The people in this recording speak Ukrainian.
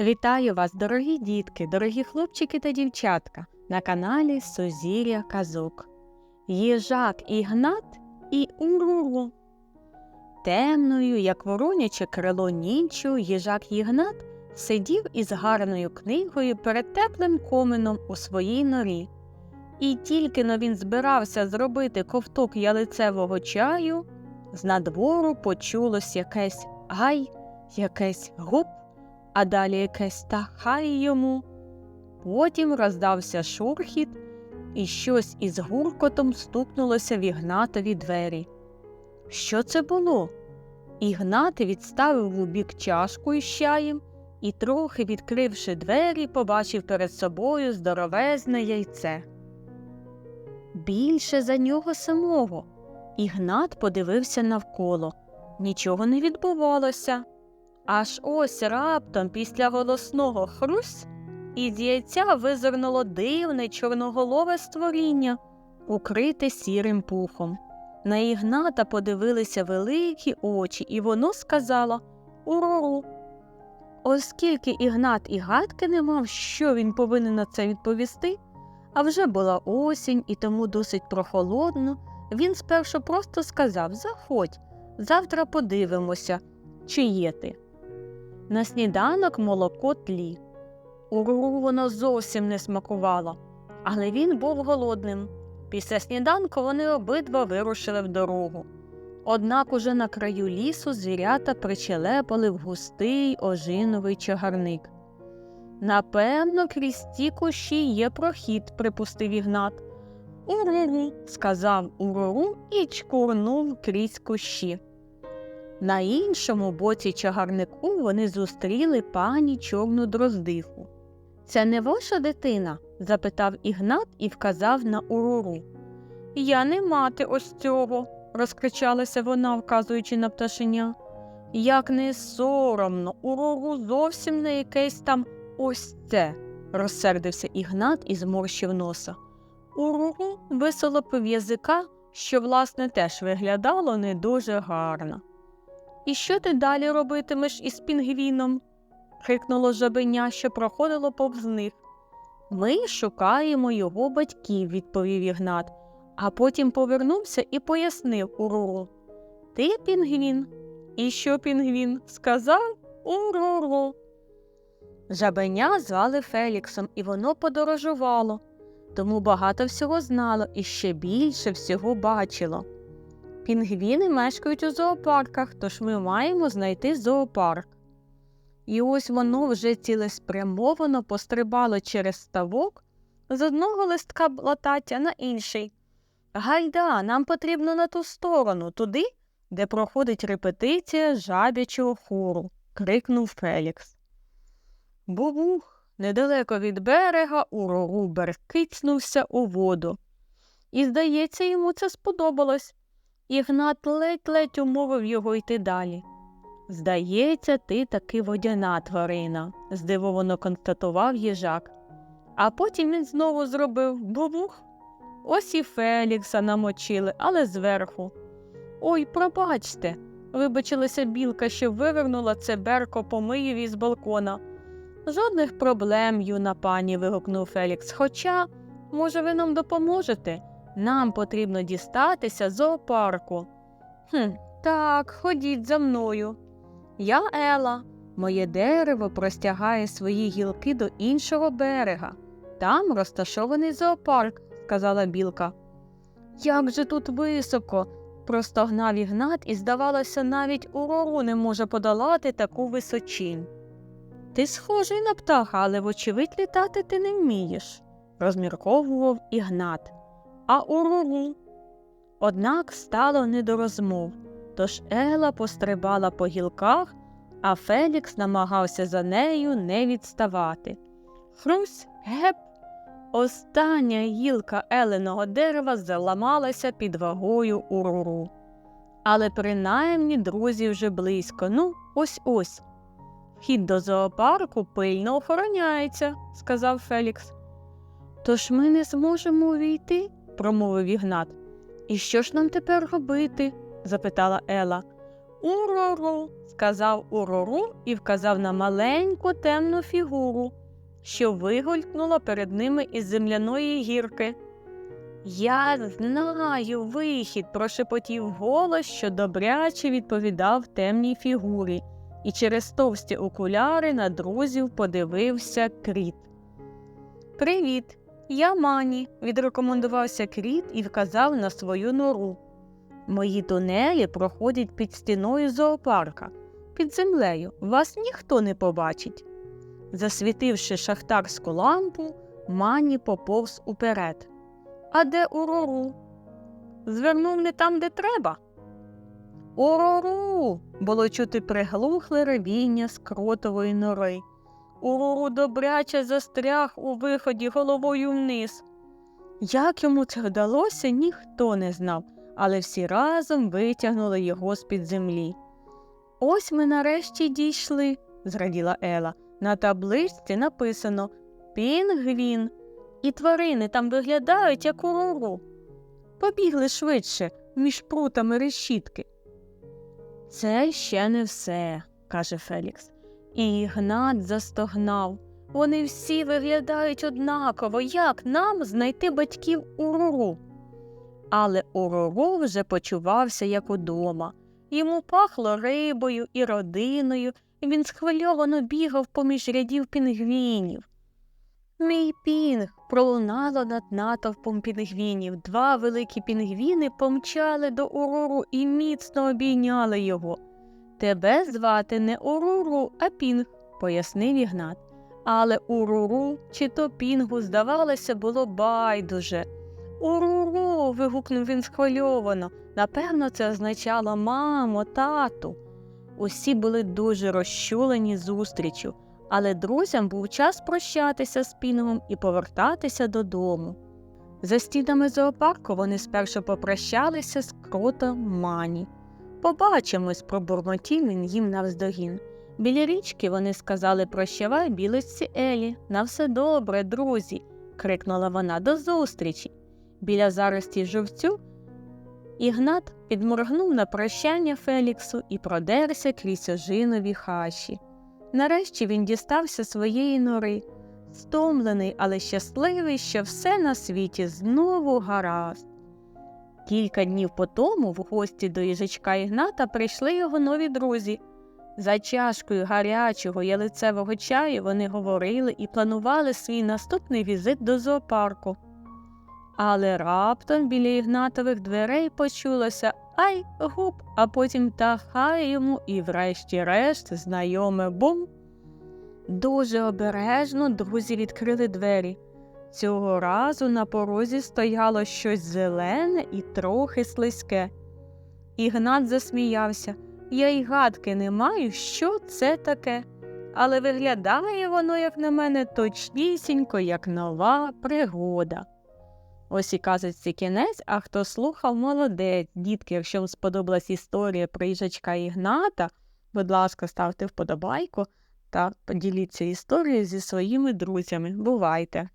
Вітаю вас, дорогі дітки, дорогі хлопчики та дівчатка на каналі Сузір'я Казок. Їжак Ігнат і Уруру. Темною, як вороняче крило ніччю, їжак Ігнат сидів із гарною книгою перед теплим комином у своїй норі. І тільки но він збирався зробити ковток ялицевого чаю, з надвору почулось якесь гай, якесь гуп а далі якесь та хай йому. Потім роздався шурхіт, і щось із гуркотом стукнулося в Ігнатові двері. Що це було? Ігнат відставив у бік чашку із чаєм і, трохи відкривши двері, побачив перед собою здоровезне яйце. Більше за нього самого. Ігнат подивився навколо. Нічого не відбувалося. Аж ось раптом після голосного хрусь із яйця визирнуло дивне чорноголове створіння, укрите сірим пухом. На Ігната подивилися великі очі, і воно сказало Уруру. Оскільки Ігнат і гадки не мав, що він повинен на це відповісти, а вже була осінь і тому досить прохолодно, він спершу просто сказав Заходь, завтра подивимося, чи є ти. На сніданок молоко тлі. Уруру воно зовсім не смакувало, але він був голодним. Після сніданку вони обидва вирушили в дорогу. Однак уже на краю лісу звірята причелепали в густий ожиновий чагарник. Напевно, крізь ті кущі є прохід, припустив Ігнат. Уруру, сказав уруру і чкурнув крізь кущі. На іншому боці чагарнику вони зустріли пані чорну дроздиху. Це не ваша дитина? запитав Ігнат і вказав на уруру. Я не мати ось цього, розкричалася вона, вказуючи на пташеня. Як не соромно, уруру зовсім не якесь там ось це, розсердився Ігнат і зморщив носа. Уруру висолопив язика, що, власне, теж виглядало не дуже гарно. І що ти далі робитимеш із пінгвіном? крикнуло жабеня, що проходило повз них. Ми шукаємо його батьків, відповів Ігнат, а потім повернувся і пояснив Уруру. Ти пінгвін? І що пінгвін? сказав Уруру. Жабеня звали Феліксом, і воно подорожувало, тому багато всього знало і ще більше всього бачило. Пінгвіни мешкають у зоопарках, тож ми маємо знайти зоопарк. І ось воно вже цілеспрямовано пострибало через ставок з одного листка латаття на інший. Гайда, нам потрібно на ту сторону, туди, де проходить репетиція жабячого хору, крикнув Фелікс. Бубух, недалеко від берега урорубер кицнувся у воду. І, здається, йому це сподобалось. Ігнат ледь-ледь умовив його йти далі. Здається, ти таки водяна тварина, здивовано констатував їжак. А потім він знову зробив бубух. Ось і Фелікса намочили, але зверху. Ой, пробачте, вибачилася білка, що вивернула це берко помиєві з балкона. Жодних проблем, юна пані, вигукнув Фелікс. Хоча, може, ви нам допоможете? Нам потрібно дістатися зоопарку. «Хм, Так, ходіть за мною. Я Ела. Моє дерево простягає свої гілки до іншого берега. Там розташований зоопарк, сказала білка. Як же тут високо, простогнав Ігнат, і, здавалося, навіть урору не може подолати таку височінь. Ти схожий на птаха, але, вочевидь, літати ти не вмієш, розмірковував Ігнат а уруру. Однак стало не до розмов, тож Ела пострибала по гілках, а Фелікс намагався за нею не відставати. Хрусь, геп. Остання гілка еленого дерева заламалася під вагою уруру. Але принаймні друзі вже близько, ну, ось ось. Вхід до зоопарку пильно охороняється, сказав Фелікс. Тож ми не зможемо увійти? Промовив Ігнат. І що ж нам тепер робити? запитала Ела. Урору, сказав Урору і вказав на маленьку темну фігуру, що вигулькнула перед ними із земляної гірки. Я знаю вихід, прошепотів голос, що добряче відповідав темній фігурі, і через товсті окуляри на друзів подивився кріт. Привіт, я Мані, відрекомендувався кріт і вказав на свою нору. Мої тунелі проходять під стіною зоопарка. Під землею вас ніхто не побачить. Засвітивши шахтарську лампу, Мані поповз уперед. А де урору? Звернув не там, де треба. Урору. було чути приглухле ревіння з кротової нори. Урору добряче застряг у виході головою вниз. Як йому це вдалося, ніхто не знав, але всі разом витягнули його з-під землі. Ось ми нарешті дійшли, зраділа Ела. На табличці написано Пінгвін. І тварини там виглядають, як уруру. Побігли швидше між прутами решітки. Це ще не все, каже Фелікс. І Ігнат застогнав. Вони всі виглядають однаково, як нам знайти батьків уруру. Але уруру вже почувався як удома. Йому пахло рибою і родиною, і він схвильовано бігав поміж рядів пінгвінів. Мій пінг пролунало над натовпом пінгвінів. Два великі пінгвіни помчали до уруру і міцно обійняли його. Тебе звати не уруру, а пінг, пояснив Ігнат. Але уруру чи то пінгу, здавалося, було байдуже. Уруру. вигукнув він схвильовано. Напевно, це означало мамо, тату. Усі були дуже розчулені зустрічю але друзям був час прощатися з Пінгом і повертатися додому. За стінами зоопарку вони спершу попрощалися з кротом Мані. Побачимось, пробурмотів він їм навздогін. Біля річки вони сказали прощавай білочці Елі. На все добре, друзі. крикнула вона до зустрічі. Біля зарості живцю Ігнат підморгнув на прощання Феліксу і продерся крізь ожинові хащі. Нарешті він дістався своєї нори, стомлений, але щасливий, що все на світі знову гаразд. Кілька днів по тому в гості до їжачка Ігната прийшли його нові друзі. За чашкою гарячого ялицевого чаю вони говорили і планували свій наступний візит до зоопарку. Але раптом біля Ігнатових дверей почулося ай гуп, а потім та хай йому і врешті-решт знайоме бум. Дуже обережно друзі відкрили двері. Цього разу на порозі стояло щось зелене і трохи слизьке. Ігнат засміявся. Я й гадки не маю, що це таке, але виглядає воно, як на мене, точнісінько, як нова пригода. Ось і казочці кінець, а хто слухав, молодець. Дітки, якщо вам сподобалась історія про їжачка Ігната, будь ласка, ставте вподобайку та поділіться історією зі своїми друзями. Бувайте!